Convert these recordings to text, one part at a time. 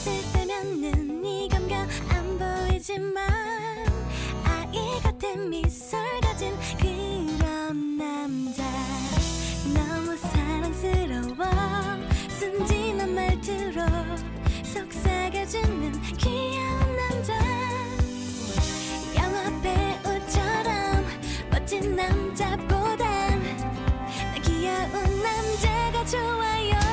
있을 때면은 네 감각 안 보이지만 아이 같은 미소를 가진 그런 남자. 너무 사랑스러워. 순진한 말투로 속삭여주는 귀여운 남자. 영화 배우처럼 멋진 남자보단 귀여운 남자가 좋아요.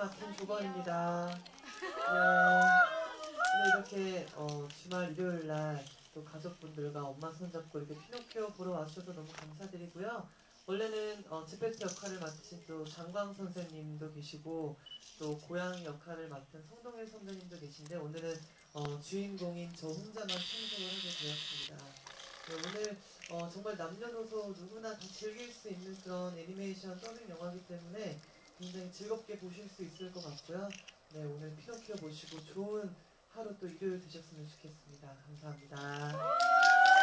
맡은 조건입니다. 어, 이렇게 어, 주말 일요일 날 또 가족분들과 엄마 손잡고 이렇게 피노키오 보러 와주셔서 너무 감사드리고요. 원래는 어, 제페트 역할을 맡으신 또 장광 선생님도 계시고 또 고양 역할을 맡은 성동일 선생님도 계신데 오늘은 어, 주인공인 저 혼자만 참석을 하게 되었습니다. 네, 오늘 어, 정말 남녀노소 누구나 다 즐길 수 있는 그런 애니메이션 더빙 영화이기 때문에 굉장히 즐겁게 보실 수 있을 것 같고요. 네, 오늘 피노키오 보시고 좋은 하루 또 일요일 되셨으면 좋겠습니다. 감사합니다.